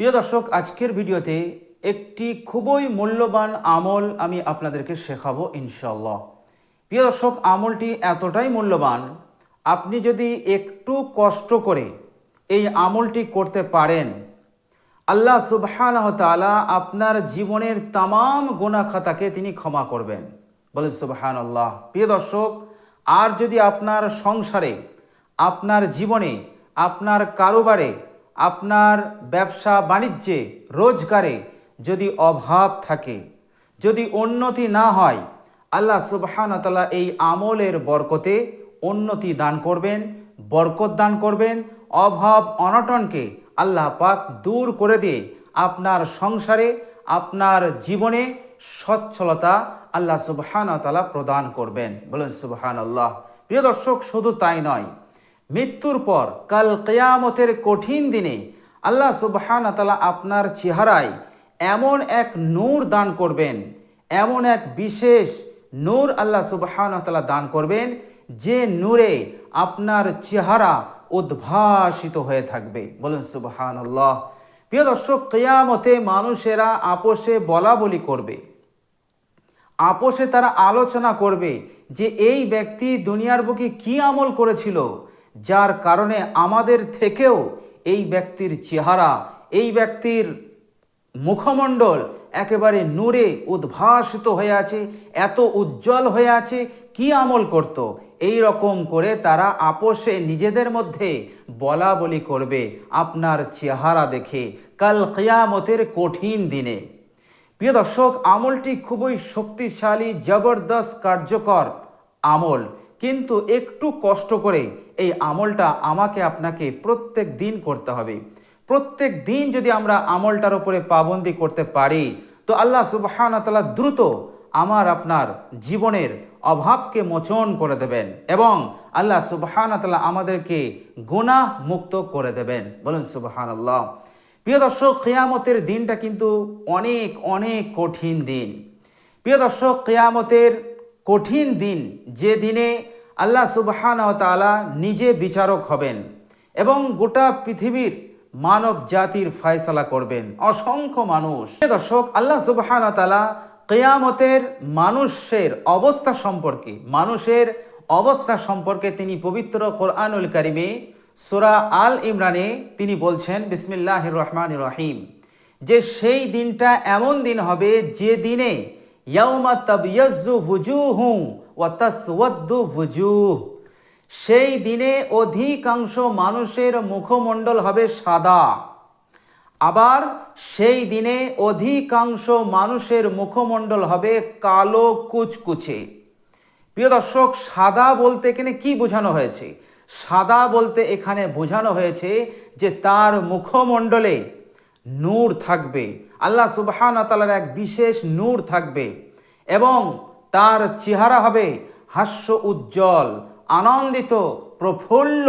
প্রিয় দর্শক, আজকের ভিডিওতে একটি খুবই মূল্যবান আমল আমি আপনাদেরকে শেখাবো ইনশাল্লাহ প্রিয় দর্শক, আমলটি এতটাই মূল্যবান, আপনি যদি একটু কষ্ট করে এই আমলটি করতে পারেন, আল্লাহ সুবহানাহ তাআলা আপনার জীবনের তাম গোনা খাতাকে তিনি ক্ষমা করবেন। বলে সুবহান আল্লাহ প্রিয় দর্শক, আর যদি আপনার সংসারে, আপনার জীবনে, আপনার কারোবারে আপনার ব্যবসা বাণিজ্যে রোজগারে যদি অভাব থাকে, যদি উন্নতি না হয়, আল্লাহ সুবহান তাআলা এই আমলের বরকতে উন্নতি দান করবেন, বরকত দান করবেন, অভাব অনটনকে আল্লাহ পাক দূর করে দিয়ে আপনার সংসারে, আপনার জীবনে সচ্ছলতা আল্লাহ সুবহান তাআলা প্রদান করবেন। বলেন সুবহান আল্লাহ প্রিয় দর্শক, শুধু তাই নয় মৃত্যুর পর, কাল কেয়ামতের কঠিন দিনে আল্লাহ সুবহান তাআলা আপনার চেহারায় এমন এক নূর দান করবেন, এমন এক বিশেষ নূর আল্লাহ সুবহান তাআলা দান করবেন, যে নূরে আপনার চেহারা উদ্ভাসিত হয়ে থাকবে। বলুন সুবহান আল্লাহ প্রিয় দর্শক, কেয়ামতে মানুষেরা আপোষে বলা বলি করবে। আপোষে তারা আলোচনা করবে যে এই ব্যক্তি দুনিয়ার বুকে কি আমল করেছিল যার কারণে আমাদের থেকেও এই ব্যক্তির চেহারা, এই ব্যক্তির মুখমণ্ডল একেবারে নূরে উদ্ভাসিত হয়ে আছে, এত উজ্জ্বল হয়ে আছে, কি আমল করত? এই রকম করে তারা আপোষে নিজেদের মধ্যে বলা বলি করবে আপনার চেহারা দেখে কাল কেয়ামতের কঠিন দিনে। প্রিয় দর্শক, আমলটি খুবই শক্তিশালী, জবরদস্ত, কার্যকর আমল। কিন্তু একটু কষ্ট করে এই আমলটা আমাকে আপনাকে প্রত্যেক দিন করতে হবে। প্রত্যেক দিন যদি আমরা আমলটার উপরে পাবন্দি করতে পারি, তো আল্লাহ সুবহান তাআলা দ্রুত আমার আপনার জীবনের অভাবকে মোচন করে দেবেন এবং আল্লাহ সুবহান তাআলা আমাদেরকে গুনাহ মুক্ত করে দেবেন। বলুন সুবহান আল্লাহ প্রিয় দর্শক, কেয়ামতের দিনটা কিন্তু অনেক অনেক কঠিন দিন। প্রিয় দর্শক, কেয়ামতের কঠিন দিন যে দিনে আল্লাহ সুবহান তাআলা নিজে বিচারক হবেন এবং গোটা পৃথিবীর মানব জাতির ফয়সালা করবেন। অসংখ্য মানুষ। দর্শক, আল্লাহ সুবহান তাআলা কেয়ামতের মানুষের অবস্থা সম্পর্কে, মানুষের অবস্থা সম্পর্কে তিনি পবিত্র কোরআনুল কারিমে সোরা আল ইমরানে তিনি বলছেন বিসমিল্লাহ রহমান রহিম, যে সেই দিনটা এমন দিন হবে যে দিনে ইয়াউমা তাবিয়াজ্জু ভুজুহু ওয়া তাসওয়াদ্দু ভুজুহ সেই দিনে অধিকাংশ মানুষের মুখমণ্ডল হবে সাদা। আবার সেই দিনে অধিকাংশ মানুষের মুখমণ্ডল হবে কালো কুচকুচে। প্রিয় দর্শক, সাদা বলতে এখানে কি বোঝানো হয়েছে? সাদা বলতে এখানে বোঝানো হয়েছে যে তার মুখমণ্ডলে নূর থাকবে। আল্লাহ সুবহান তালার এক বিশেষ নূর থাকবে এবং তার চেহারা হবে হাস্য উজ্জ্বল, আনন্দিত, প্রফুল্ল,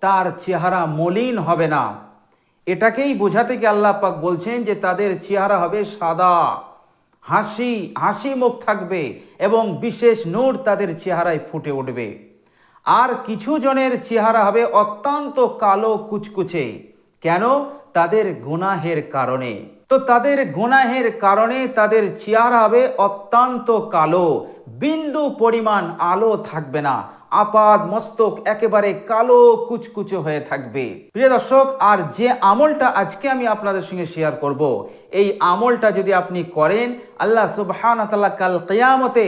তার চেহারা মলিন হবে না। এটাকেই বোঝাতে গিয়ে আল্লাহ পাক বলছেন যে তাদের চেহারা হবে সাদা, হাসি হাসি মুখ থাকবে এবং বিশেষ নূর তাদের চেহারায় ফুটে উঠবে। আর কিছু জনের চেহারা হবে অত্যন্ত কালো কুচকুচে। কেন? তাদের গুনাহের কারণে। তো তাদের গুনাহের কারণে তাদের চেহারা হবে অত্যন্ত কালো। বিন্দু পরিমাণ আলো থাকবে না। আপাদ মস্তক একেবারে কালো কুচকুচো হয়ে থাকবে। প্রিয় দর্শক, আর যে আমলটা আজকে আমি আপনাদের সঙ্গে শেয়ার করব, এই আমলটা যদি আপনি করেন, আল্লাহ সুবহান কাল কিয়ামতে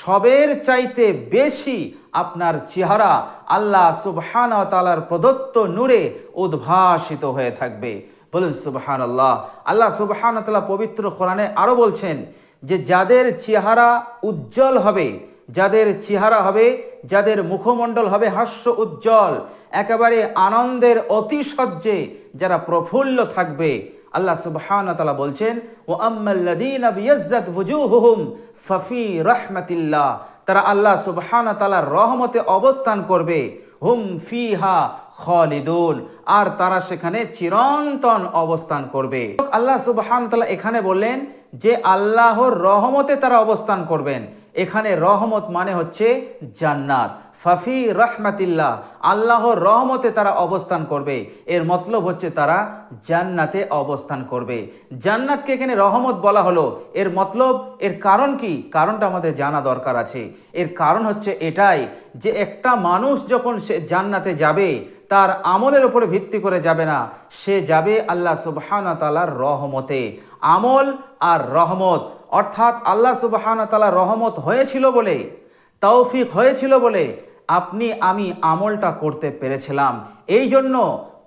সবের চাইতে বেশি আপনার চেহারা আল্লাহ সুবহান তাআলার প্রদত্ত নূরে উদ্ভাসিত হয়ে থাকবে। বলুন সুবহান আল্লাহ আল্লাহ সুবহান তাআলা পবিত্র কোরআনে আরও বলছেন যে, যাদের চেহারা উজ্জ্বল হবে, যাদের চেহারা হবে, যাদের মুখমণ্ডল হবে হাস্য উজ্জ্বল, একেবারে আনন্দের অতিশয্যে যারা প্রফুল্ল থাকবে আল্লাহ সুবহান তাআলা বলছেন ও আম্মাল্লাযীনা বিয়াজ্জাত ওয়ুজুহুহুম ফাফি রাহমাতিল্লাহ তারা আল্লাহ সুবহান তাআলার রহমতে অবস্থান করবে। হুম ফিহা খালিদুন, আর তারা সেখানে চিরন্তন অবস্থান করবে। আল্লাহ সুবহান তাআলা এখানে বললেন যে, আল্লাহর রহমতে তারা অবস্থান করবেন। এখানে রহমত মানে হচ্ছে জান্নাত। ফাফি রহমাতিল্লাহ, আল্লাহর রহমতে তারা অবস্থান করবে। এর মতলব হচ্ছে তারা জান্নাতে অবস্থান করবে। জান্নাতকে এখানে রহমত বলা হলো। এর মতলব, এর কারণ কি? কারণটা আমাদের জানা দরকার আছে। এর কারণ হচ্ছে এটাই যে একটা মানুষ যখন সে জান্নাতে যাবে, তার আমলের উপরে ভিত্তি করে যাবে না। সে যাবে আল্লাহ সুবহানা তালার রহমতে। আমল আর রহমত, অর্থাৎ আল্লাহ সুবহানা তালা রহমত হয়েছিল বলে, তৌফিক হয়েছিল বলে আপনি, আমি আমলটা করতে পেরেছিলাম। এই জন্য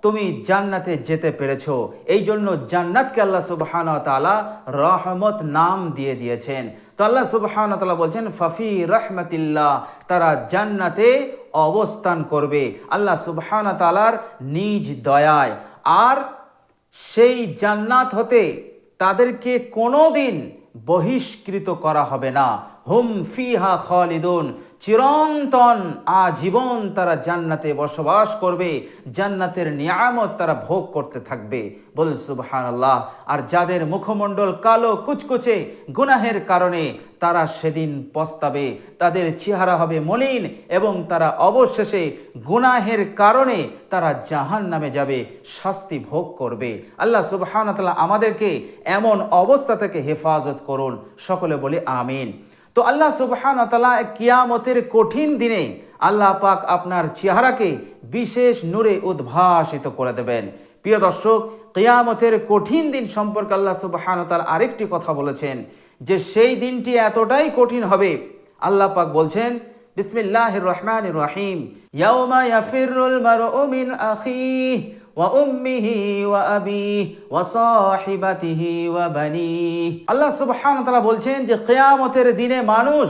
তুমি জান্নাতে যেতে পেরেছ। এই জন্য জান্নাতকে আল্লাহ সুবহান তালা রহমত নাম দিয়ে দিয়েছেন। তো আল্লাহ সুবহান তালা বলছেন, ফফি রহমতিল্লাহ তারা জান্নাতে অবস্থান করবে। আল্লাহ সুবহান তালার নিজ দয়ায়। আর সেই জান্নাত হতে তাদেরকে কোনোদিন বহিষ্কৃত করা হবে না। হুম ফিহা খালিদুন। চিরন্তন আজীবন তারা জান্নাতে বসবাস করবে, জান্নাতের নিয়ামত তারা ভোগ করতে থাকবে। বল সুবহান আল্লাহ আর যাদের মুখমণ্ডল কালো, কুচকুচে, গুনাহের কারণে তারা সেদিন পস্তাবে। তাদের চেহারা হবে মলিন এবং তারা অবশেষে গুনাহের কারণে তারা জাহান নামে যাবে, শাস্তি ভোগ করবে। আল্লাহ সুবহান তাআলা আমাদেরকে এমন অবস্থা থেকে হেফাজত করুন। সকলে বলে আমিন। তো আল্লাহ সুবহান তালা কিয়ামতের কঠিন দিনে আল্লাহ পাক আপনার চেহারাকে বিশেষ নূরে উদ্ভাসিত করে দেবেন। প্রিয় দর্শক, কিয়ামতের কঠিন দিন সম্পর্কে আল্লাহ সুবহান আরেকটি কথা বলেছেন যে সেই দিনটি এতটাই কঠিন হবে। আল্লাহ পাক বলছেন বিসমিল্লাহ রহমান রহিম। ইয়াউমা ইয়াফিরুল মারউ মিন আখিহি وأمه وأبيه وصاحبته وبنيه আল্লাহ সুবহান তাআলা বলছেন যে কিয়ামতের দিনে মানুষ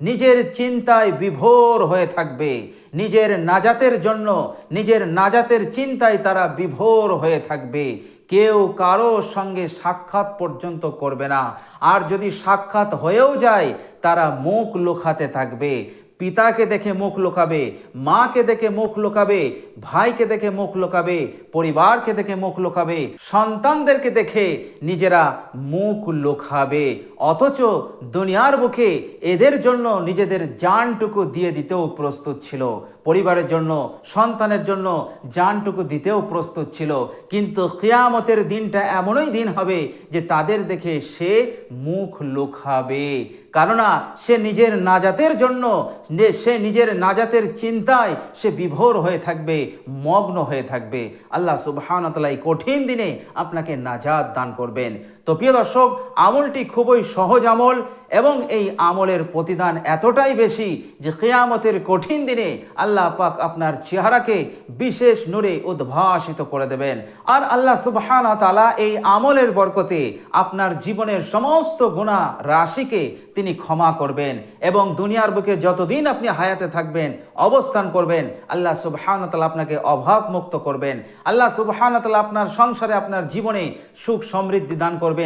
নিজের চিন্তায় বিভোর হয়ে থাকবে নিজের নাজাতের জন্য নিজের নাজাতের চিন্তায় তারা বিভোর হয়ে থাকবে কেউ কারো সঙ্গে সাক্ষাৎ পর্যন্ত করবে না আর যদি সাক্ষাৎ হয়েও যায় তারা মুখ লুকাতে থাকবে পিতাকে দেখে মুখ লুকাবে, মাকে দেখে মুখ লুকাবে, ভাইকে দেখে মুখ লুকাবে, পরিবারকে দেখে মুখ লুকাবে, সন্তানদেরকে দেখে নিজেরা মুখ লুকাবে। অথচ দুনিয়ার বুকে এদের জন্য নিজেদের জানটুকু দিয়ে দিতেও প্রস্তুত ছিল। পরিবারের জন্য, সন্তানের জন্য জানটুকু দিতেও প্রস্তুত ছিল। কিন্তু কিয়ামতের দিনটা এমনই দিন হবে যে তাদের দেখে সে মুখ লুকাবে। কেননা সে নিজের নাজাতের জন্য সে নিজের নাজাতের চিন্তায় সে বিভোর হয়ে থাকবে, মগ্ন হয়ে থাকবে। আল্লাহ সুবহানতালা এই কঠিন দিনে আপনাকে নাজাত দান করবেন। তো প্রিয় দর্শক, আমলটি খুবই সহজ আমল এবং এই আমলের প্রতিদান এতটাই বেশি যে কেয়ামতের কঠিন দিনে আল্লাহ পাক আপনার চেহারাকে বিশেষ নূরে উদ্ভাসিত করে দেবেন। আর আল্লাহ সুবহান তালা এই আমলের বরকতে আপনার জীবনের সমস্ত গুণা রাশিকে তিনি ক্ষমা করবেন এবং দুনিয়ার বুকে যতদিন আপনি হায়াতে থাকবেন, অবস্থান করবেন, আল্লাহ সুবহান তালা আপনাকে অভাব মুক্ত করবেন। আল্লাহ সুবহান তালা আপনার সংসারে, আপনার জীবনে সুখ সমৃদ্ধি দান করবেন।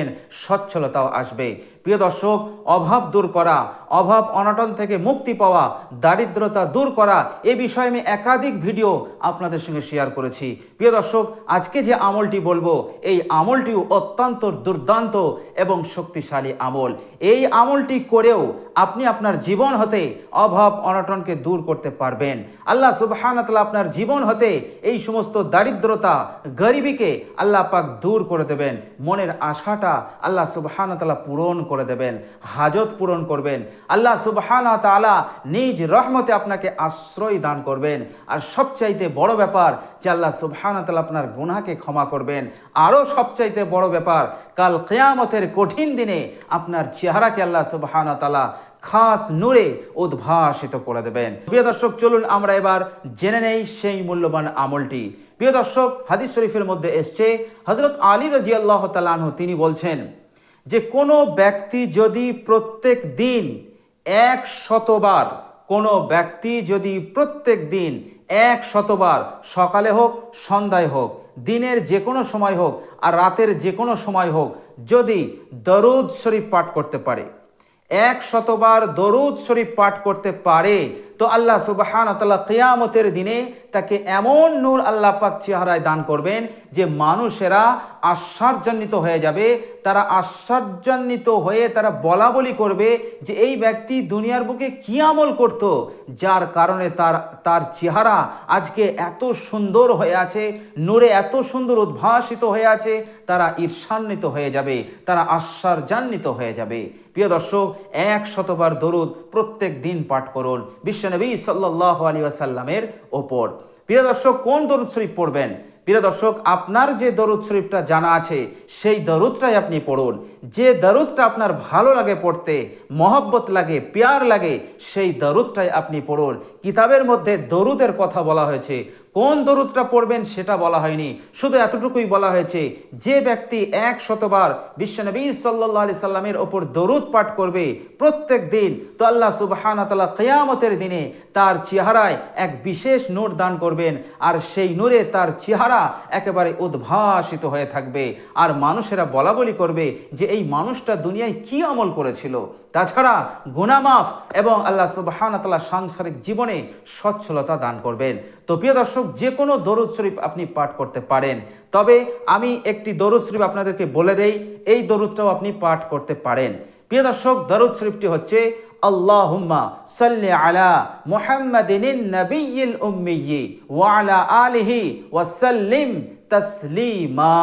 সচ্ছলতাও আসবে। প্রিয় দর্শক, অভাব দূর করা, অভাব অনটন থেকে মুক্তি পাওয়া, দারিদ্রতা দূর করা, এ বিষয়ে আমি একাধিক ভিডিও আপনাদের সঙ্গে শেয়ার করেছি। প্রিয় দর্শক, আজকে যে আমলটি বলব, এই আমলটিও অত্যন্ত দুর্দান্ত এবং শক্তিশালী আমল। এই আমলটি করেও আপনি আপনার জীবন হতে অভাব অনটনকে দূর করতে পারবেন। আল্লাহ সুবহানাতলা আপনার জীবন হতে এই সমস্ত দারিদ্রতা, গরিবীকে আল্লাহ পাক দূর করে দেবেন। মনের আশাটা আল্লাহ সুবহানাতলা পূরণ করে দেবেন, হাজত পূরণ করবেন। আল্লাহ সুবহানা তালা নিজ রহমতে আপনাকে আশ্রয় দান করবেন। আর সবচাইতে বড় ব্যাপার যে আল্লাহ সুবহানা তালা আপনার গুনাহকে ক্ষমা করবেন। আরও সবচাইতে বড় ব্যাপার, কাল কেয়ামতের কঠিন দিনে আপনার চেহারাকে আল্লাহ সুবহানা তালা খাস নূরে উদ্ভাসিত করে দেবেন। প্রিয় দর্শক, চলুন আমরা এবার জেনে নেই সেই মূল্যবান আমলটি। প্রিয় দর্শক, হাদিস শরীফের মধ্যে এসছে হজরত আলী রাজি আল্লাহ তালানহ তিনি বলছেন যে, কোনো ব্যক্তি যদি প্রত্যেক দিন এক শতবার কোনো ব্যক্তি যদি প্রত্যেক দিন এক শতবার সকালে হোক, সন্ধ্যায় হোক, দিনের যে কোনো সময় হোক আর রাতের যে কোনো সময় হোক, যদি দরুদ শরীফ পাঠ করতে পারে এক শতবার দরুদ শরীফ পাঠ করতে পারে। তো আল্লাহ সুবাহান তাল্লাহ কেয়ামতের দিনে তাকে এমন নূর আল্লাহ পাক চেহারায় দান করবেন যে মানুষেরা আশ্চর্যান্বিত হয়ে যাবে। তারা আশ্চর্যান্বিত হয়ে তারা বলা বলি করবে যে এই ব্যক্তি দুনিয়ার বুকে কি আমল করত, যার কারণে তার তার চেহারা আজকে এত সুন্দর হয়ে আছে, নূরে এত সুন্দর উদ্ভাসিত হয়ে আছে, তারা ঈর্ষান্বিত হয়ে যাবে, তারা আশ্চর্যান্বিত হয়ে যাবে। প্রিয় দর্শক, এক শতবার দরুদ প্রত্যেক দিন পাঠ করুন বিশ্বনবী সাল্লাহ আলী আসাল্লামের ওপর। প্রিয় দর্শক, কোন দরুদ শরীফ পড়বেন? প্রিয় দর্শক, আপনার যে দরুদ শরীফটা জানা আছে, সেই দরুদটাই আপনি পড়ুন। যে দরুদটা আপনার ভালো লাগে পড়তে, মহব্বত লাগে, পেয়ার লাগে, সেই দরুদটাই আপনি পড়ুন। কিতাবের মধ্যে দরুদের কথা বলা হয়েছে। কোন দরুদটা পড়বেন সেটা বলা হয়নি। শুধু এতটুকুই বলা হয়েছে, যে ব্যক্তি এক শতবার বিশ্বনবী সাল্লাহ আলি সাল্লামের ওপর দরুদ পাঠ করবে প্রত্যেক দিন, তো আল্লাহ সুবাহান তালা কেয়ামতের দিনে তার চেহারায় এক বিশেষ নূর দান করবেন আর সেই নূরে তার চেহারা একেবারে উদ্ভাসিত হয়ে থাকবে। আর মানুষেরা বলা বলি করবে যে এই মানুষটা দুনিয়ায় কি আমল করেছিল। তাছাড়া গুনামাফ এবং আল্লাহ সুবাহান তালা সাংসারিক জীবনে সচ্ছলতা দান করবেন। তো প্রিয় দর্শক, যে কোনো দরুদ শরীফ আপনি পাঠ করতে পারেন। তবে আমি একটি দরুদ শরীফ আপনাদেরকে বলে দেই, এই দরুদটাও আপনি পাঠ করতে পারেন। প্রিয় দর্শক, দরুদ শরীফটি হচ্ছে, আল্লাহুম্মা সাল্লি আলা মুহাম্মাদিন নবিয়্যিল উম্মিয়্যি ওয়া আলা আলিহি সাল্লিম তসলিমা,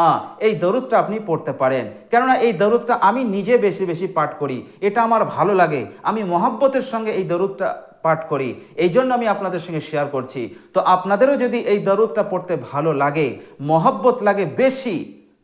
এই দরুদটা আপনি পড়তে পারেন। কেননা এই দরুদটা আমি নিজে বেশি বেশি পাঠ করি। এটা আমার ভালো লাগে। আমি মহাব্বতের সঙ্গে এই দরুদটা পাঠ করি। এই জন্য আমি আপনাদের সঙ্গে শেয়ার করছি। তো আপনাদেরও যদি এই দরুদটা পড়তে ভালো লাগে, মহাব্বত লাগে বেশি,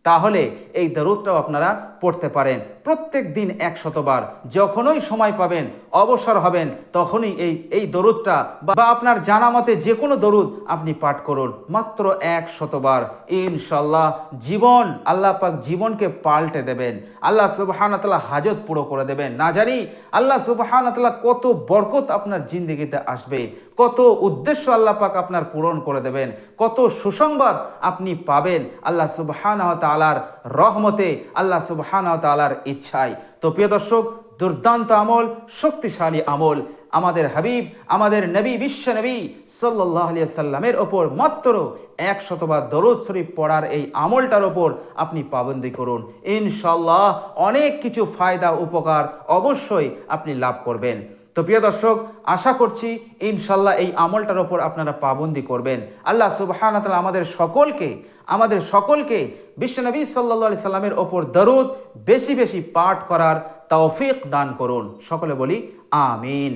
তাহলে এই দরুদটাও আপনারা পড়তে পারেন। প্রত্যেক দিন এক শতবার। যখনই সময় পাবেন, অবসর হবেন, তখনই এই এই দরুদটা বা আপনার জানা মতে যে কোনো দরুদ আপনি পাঠ করুন। মাত্র এক শতবার। ইনশাল্লাহ জীবন, আল্লাহ পাক জীবনকে পাল্টে দেবেন। আল্লাহ সুবাহানতাল্লাহ হাজত পুরো করে দেবেন। না জানি আল্লাহ সুবাহানতাল্লাহ কত বরকত আপনার জিন্দগিতে আসবে। কত উদ্দেশ্য আল্লাহ পাক আপনার পূরণ করে দেবেন। কত সুসংবাদ আপনি পাবেন আল্লাহ সুবহান তালার রহমতে, আল্লাহ সুবহান তালার ইচ্ছায়। তো প্রিয় দর্শক, দুর্দান্ত আমল, শক্তিশালী আমল। আমাদের হাবিব, আমাদের নবী, বিশ্ব নবী সাল্লাহ সাল্লামের ওপর মাত্র এক শতবার দরদ শরীফ পড়ার এই আমলটার ওপর আপনি পাবন্দি করুন। ইনশাল্লাহ অনেক কিছু ফায়দা, উপকার অবশ্যই আপনি লাভ করবেন। তো প্রিয় দর্শক, আশা করছি ইনশাল্লাহ এই আমলটার ওপর আপনারা পাবন্দি করবেন। আল্লাহ সুবাহান আমাদের সকলকে আমাদের সকলকে বিশ্বনবী সাল্লা সাল্লামের ওপর দরুদ বেশি বেশি পাঠ করার তৌফিক দান করুন। সকলে বলি, আমিন।